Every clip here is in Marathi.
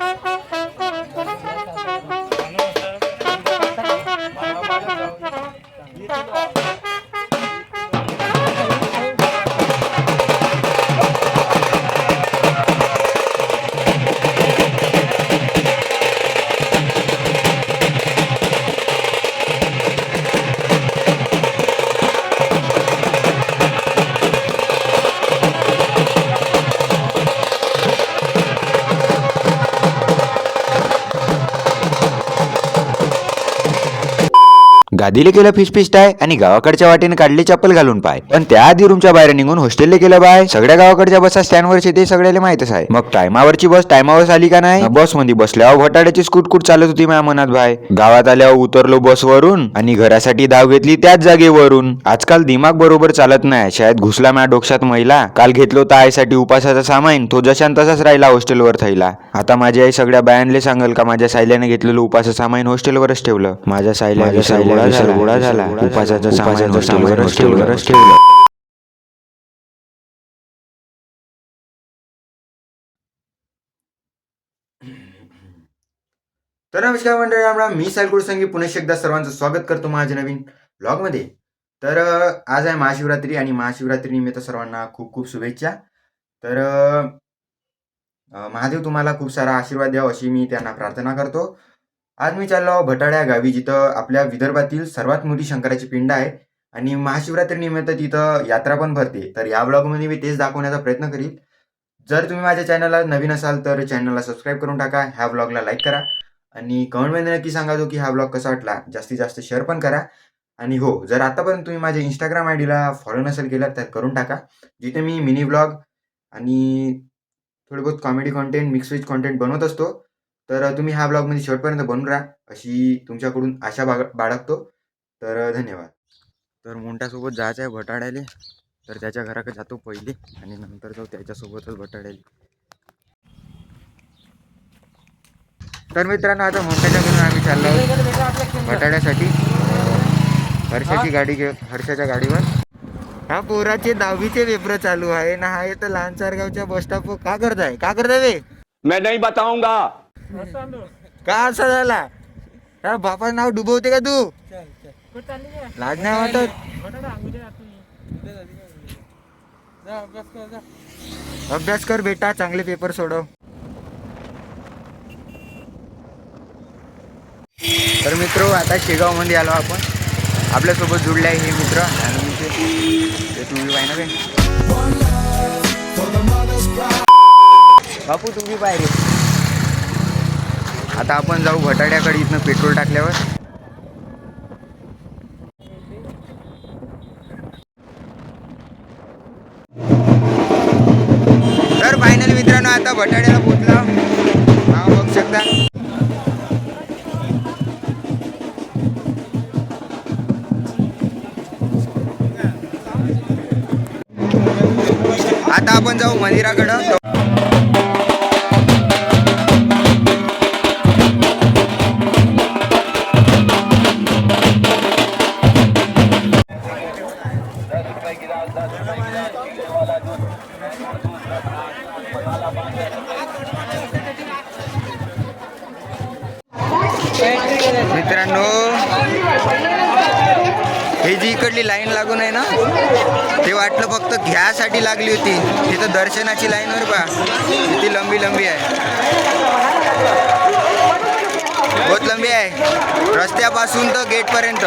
Ha ha ha! गादीले केलं फिश टाय आणि गावाकडच्या वाटेने काढले चप्पल घालून पाय. पण त्याआधी रूमच्या बाहेर निघून हॉस्टेलला केलं बाय. सगळ्या गावाकडच्या बसा स्टँडवरचे ते सगळ्याला माहितच आहे. मग टायमावरची बस टायमावर आली का नाही? बसमध्ये बसल्यावर भटाड्याची स्कूट चालत होती माझ्या मनात भाय गावात आल्यावर उतरलो बसवरून आणि घरासाठी धाव घेतली त्याच जागेवरून. आजकाल दिमाग बरोबर चालत नाही. शाळेत घुसला माझ्या डोक्यात महिला काल घेतलो तर आईसाठी उपासाचा सामान तो जशान तसाच राहिला हॉस्टेलवर थैला. आता माझी आई सगळ्या बायांले सांगल का माझ्या सायल्याने घेतलेलं उपासाचं सामान हॉस्टेलवरच ठेवलं. माझ्या सायल्या विसर गोळा झाला गोळा झाला. उपासाचं सामान हॉस्टेलवरच ठेवलंच ठेवलं. तर नमस्कार मंडळी रामरा मी सायकुळ संगी पुन्हा एकदा सर्वांचं स्वागत करतो माझ्या नवीन ब्लॉगमध्ये. तर आज आहे महाशिवरात्री आणि महाशिवरात्री निमित्त सर्वांना खूप खूप शुभेच्छा. तर महादेव तुम्हाला खूप सारा आशीर्वाद द्यावा अशी मी त्यांना प्रार्थना करतो. आज मी चाललो आहो भटाड्या गावी जिथं आपल्या विदर्भातील सर्वात मोठी शंकराची पिंड आहे. आणि महाशिवरात्री निमित्त तिथं यात्रा पण भरते. तर या ब्लॉगमध्ये मी तेच दाखवण्याचा प्रयत्न करील जर तुम्ही माझ्या चॅनलला नवीन असाल तर चॅनलला सबस्क्राईब करून टाका. ह्या ब्लॉगला लाईक करा. आणि कमेंटमध्ये नक्की सांगा जो की हा ब्लॉग कसा वाटला. जास्तीत जास्त शेअर पण करा. आणि हो जर आतापर्यंत तुम्ही माझ्या इंस्टाग्राम आय डीला फॉलो नसेल केलं तर करून टाका. जिथे मी मिनी ब्लॉग आणि थोडे बहुत comedy content mix with content बनवत असतो. तर तुम्ही ह्या ब्लॉगमध्ये शेवटपर्यंत बनून राहा. अशी तुमच्याकडून आशा बाग बाळगतो. तर धन्यवाद. तर मोंट्यासोबत जायचं आहे भटाड्याले तर त्याच्या घराकडे जातो पहिले आणि नंतर जाऊ त्याच्यासोबतच भटाड्याले तर मित्रांनो आता मोंट्याच्या घरून आम्ही चाललो आहोत भटाड्यासाठी हर्षाची गाडी घेऊन हर्षाच्या गाडीवर. हा पोराचे दहावीचे पेपर चालू आहे ना हा येतं लहान चारगावच्या बस स्टॉप का करताय? का करताय मैं नहीं बताऊंगा. का असं झाला? अरे बापा नाव डुबवते का तू? लाज नाही वाटत. अभ्यास कर बेटा चांगले पेपर सोडव. तर मित्र आता शेगावमध्ये आलो आपण. आपल्यासोबत जुडले आहे हे मित्र आणि तुम्ही पाहिजे बापू तुम्ही पाहिजे आता आपण जाऊ भटाड्याकडे इथनं पेट्रोल टाकल्यावर. तर फायनल मित्रांनो आता भटाड्याला पोचला हा बघू शकता. आता आपण जाऊ मंदिराकडं. मित्रांनो हे जी इकडली लाईन लागून आहे ना ते वाटलं फक्त घ्यासाठी लागली होती. तिथं दर्शनाची लाईन वर पा किती लंबी लंबी आहे. बहुत लंबी आहे. रस्त्यापासून तर गेटपर्यंत.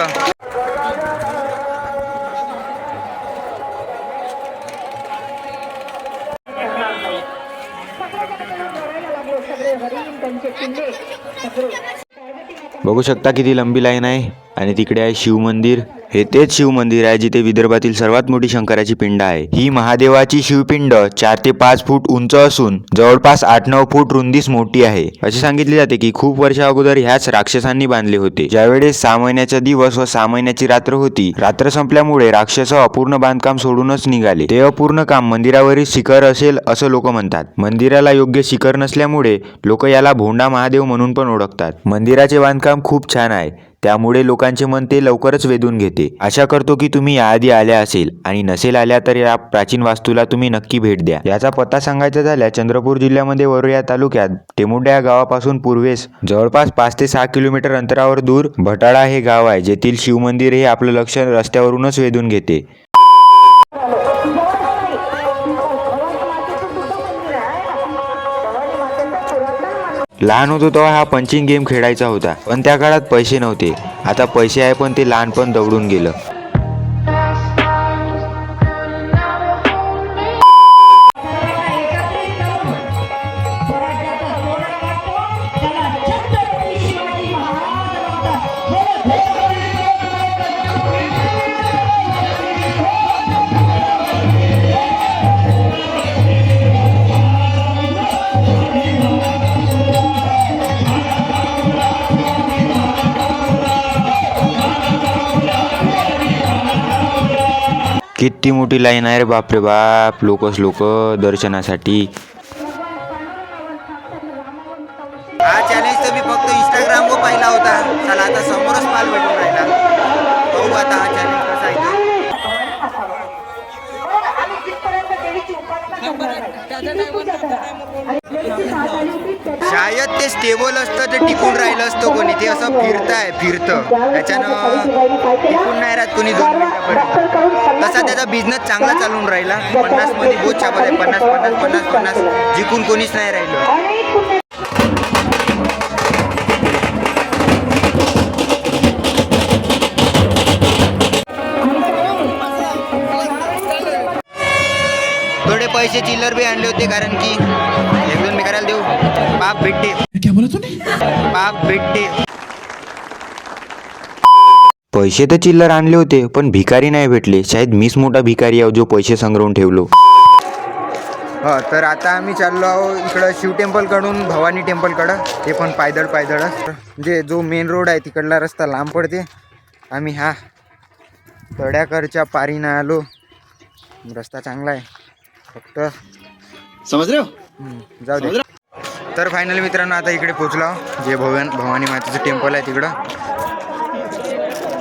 बघू शकता किती लंबी लाईन आहे. आणि तिकडे आहे शिव मंदिर. हे तेच शिव मंदिर आहे जिथे विदर्भातील सर्वात मोठी शंकराची पिंड आहे. ही महादेवाची शिवपिंड चार ते पाच फूट उंच असून जवळपास आठ नऊ फूट रुंदीस मोठी आहे. असे सांगितले जाते की खूप वर्षा अगोदर ह्याच राक्षसांनी बांधले होते. ज्यावेळेस सहा महिन्याचा दिवस व सहा महिन्याची रात्र होती रात्र संपल्यामुळे राक्षस अपूर्ण बांधकाम सोडूनच निघाले. ते अपूर्ण काम मंदिरावरील शिखर असेल असं लोक म्हणतात. मंदिराला योग्य शिखर नसल्यामुळे लोक याला भोंडा महादेव म्हणून पण ओळखतात. मंदिराचे बांधकाम खूप छान आहे. त्यामुळे लोकांचे मन ते लवकरच वेधून घेते. आशा करतो की तुम्ही याआधी आल्या असेल आणि नसेल आल्या तर या प्राचीन वास्तूला तुम्ही नक्की भेट द्या. याचा पत्ता सांगायचा झाल्या चंद्रपूर जिल्ह्यामध्ये वरुया तालुक्यात टेमुंडा या गावापासून पूर्वेस जवळपास पाच ते सहा किलोमीटर अंतरावर दूर भटाळा हे गाव आहे जेथील शिवमंदिर हे आपलं लक्ष रस्त्यावरूनच वेधून घेते. लहान होतो तेव्हा हा पंचिंग गेम खेळायचा होता. पण त्या काळात पैसे नव्हते. आता पैसे आहे पण ते लहानपण दौडून गेलं. किती मोठी लाईन आहे रे बापरे बाप. लोकच लोक दर्शनासाठी. शायद ते स्टेबल असतं ते टिकून राहिलं असतं कोणी. ते असं फिरताय फिरतं. त्याच्यानं टिकून नाही राहत कोणी दोन मिनिटापर्यंत तसा त्याचा बिझनेस चांगला चालून राहिला. पन्नासमध्ये बहुत छापत आहे पन्नास पन्नास पन्नास पन्नास. जिंकून कोणीच नाही राहिलं. थोडे पैसे चिल्लर बी आणले होते कारण की मी करायला देऊ. पाप भेटते क्या बोला तूने? पाप भेटते पैसे तर चिल्लर आणले होते पण भिकारी नाही भेटले. शायद मीच मोठा भिकारी आहो जो पैसे संग्रहून ठेवलो. हो तर आता आम्ही चाललो आहो इकडं शिव टेम्पलकडून भवानी टेम्पलकडं ते पण पायदळ पायदळच म्हणजे जो मेन रोड आहे तिकडला रस्ता लांब पडते. आम्ही हा तड्याकरच्या पारीनं आलो. रस्ता चांगला आहे. फक्त हो हम्म, जाऊ दे. तर फायनली मित्रांनो आता इकडे पोचलो. जे भवन भवानी मातेचं टेम्पल आहे तिकडं.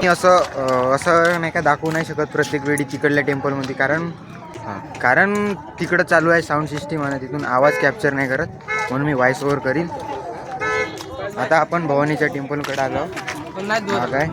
मी असं असं नाही का दाखवू नाही शकत प्रत्येक वेळी तिकडल्या टेम्पलमध्ये कारण हां. कारण तिकडं चालू आहे साऊंड सिस्टीम आणि तिथून आवाज कॅप्चर नाही करत. म्हणून मी व्हॉइस ओव्हर करीन. आता आपण भवानीच्या टेम्पलकडे आलो काय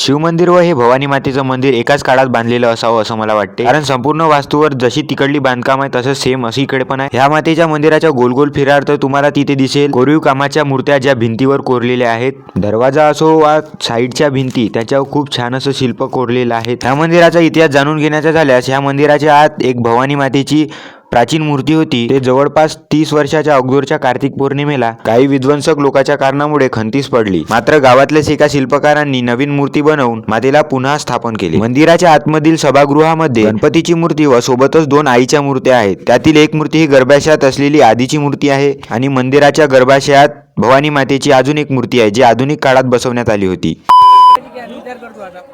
शिवमंदिर व हे भवानी मातेचं मंदिर एकाच काळात बांधलेलं असावं असं मला वाटते. कारण संपूर्ण वास्तूवर जशी तिकडली बांधकाम आहे तसंच सेम अशी इकडे पण आहे. ह्या मातेच्या मंदिराच्या गोल गोल फिरार तर तुम्हाला तिथे दिसेल. कोरीव कामाच्या मूर्त्या ज्या भिंतीवर कोरलेल्या आहेत दरवाजा असो वा साईडच्या भिंती त्याच्यावर खूप छान असं शिल्प कोरलेलं आहे. ह्या मंदिराचा इतिहास जाणून घेण्याचा झाल्यास ह्या मंदिराच्या आत एक भवानी मातेची प्राचीन मूर्ती होती. ते जवळपास तीस वर्षाच्या अगोदरच्या कार्तिक पौर्णिमेला काही विध्वंसक लोकांच्या कारणामुळे खंतीस पडली. मात्र गावातल्याच एका शिल्पकारांनी नवीन मूर्ती बनवून मातेला पुन्हा स्थापन केली. मंदिराच्या आतमधील सभागृहामध्ये गणपतीची मूर्ती व सोबतच दोन आईच्या मूर्त्या आहेत. त्यातील एक मूर्ती ही गर्भाशयात असलेली आधीची मूर्ती आहे आणि मंदिराच्या गर्भाशयात भवानी मातेची अजून एक मूर्ती आहे जी आधुनिक काळात बसवण्यात आली होती.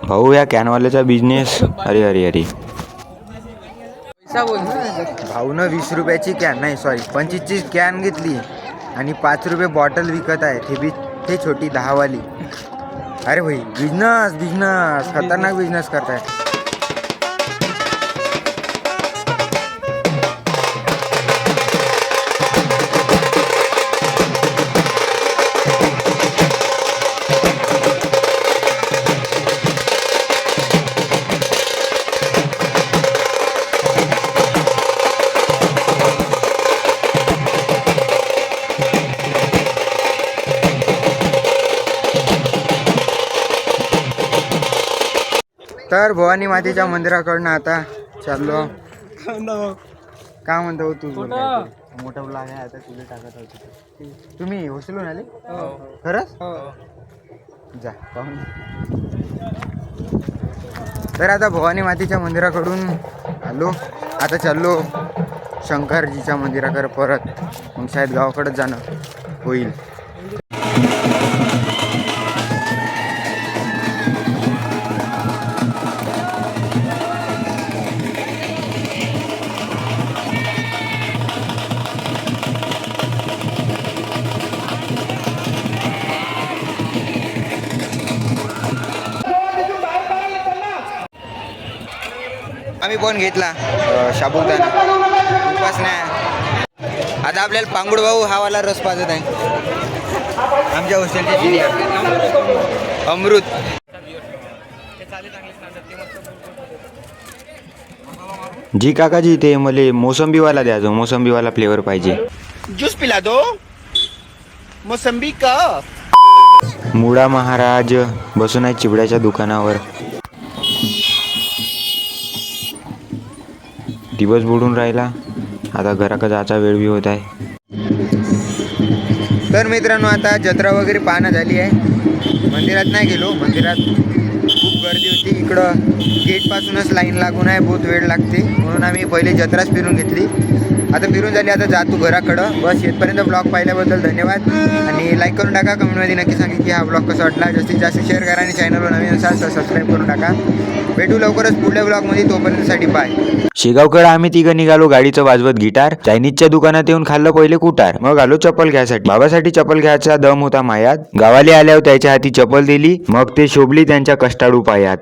भाऊ या कॅनवाल्याचा बिझनेस अरे अरे अरे भाऊनं वीस रुपयाची कॅन नाही सॉरी पंचवीसची कॅन घेतली आणि पाच रुपये बॉटल विकत आहे. ते बी ते छोटी दहावाली. अरे भाई बिझनेस बिझनेस खतरनाक बिझनेस करताय. तर भवानी मातेच्या मंदिराकडनं आता चाललो. काय म्हणतो तू. मोठा ब्लॉग आहे आता तुला टाकत होतो तुम्ही होस्टेलून आले? खरंच? जा पाहून तर आता भवानी मातेच्या मंदिराकडून आलो. आता चाललो शंकरजीच्या मंदिराकडे परत. मग शायद गावाकडेच जाणं होईल. आम्ही पण घेतला. साबुदाणा उपास नाही. आता आपल्याला पांगुड भाऊ हा वाला रस पाजत आहे. आमच्या हॉस्टेलचे सिनियर अमृत. जी काकाजी ते मले मोसंबीवाला द्यायचं मोसंबीवाला फ्लेवर पाहिजे. जूस पिला दो. मोसंबी का? मुळा महाराज बसून आहे चिवड्याच्या दुकानावर. दिवस बुडून राहिला. आता घराकडे जायचा वेळ बी होत आहे. तर मित्रांनो आता जत्रा वगैरे पाहणं झाली आहे. मंदिरात नाही गेलो. मंदिरात खूप गर्दी होती. इकडं गेटपासूनच लाईन लागून आहे. बहुत वेळ लागते. म्हणून आम्ही पहिले जत्राच फिरून घेतली. आता फिरून झाली आता जातो घराकडं. बस येतपर्यंत ब्लॉग पाहिल्याबद्दल धन्यवाद. आणि लाईक करून टाका कमेंटमध्ये नक्की सांगा की हा ब्लॉग कसा वाटला. जास्तीत जास्त शेअर करा आणि चॅनलवर नवीन असाल तर सबस्क्राईब करून टाका. भेटू लवकरच पुढल्या ब्लॉगमध्ये तोपर्यंतसाठी बाय शेगावकडे आम्ही तिघं निघालो गाडीचं वाजवत गिटार. चायनीजच्या दुकानात येऊन खाल्लं पहिले कुटार. मग आलो चप्पल घ्यायसाठी. बाबासाठी चप्पल घ्यायचा दम होता मायात. गावाले आल्यावर त्याच्या हाती चप्पल दिली. मग ते शोभली त्यांच्या कष्टाळू पायात.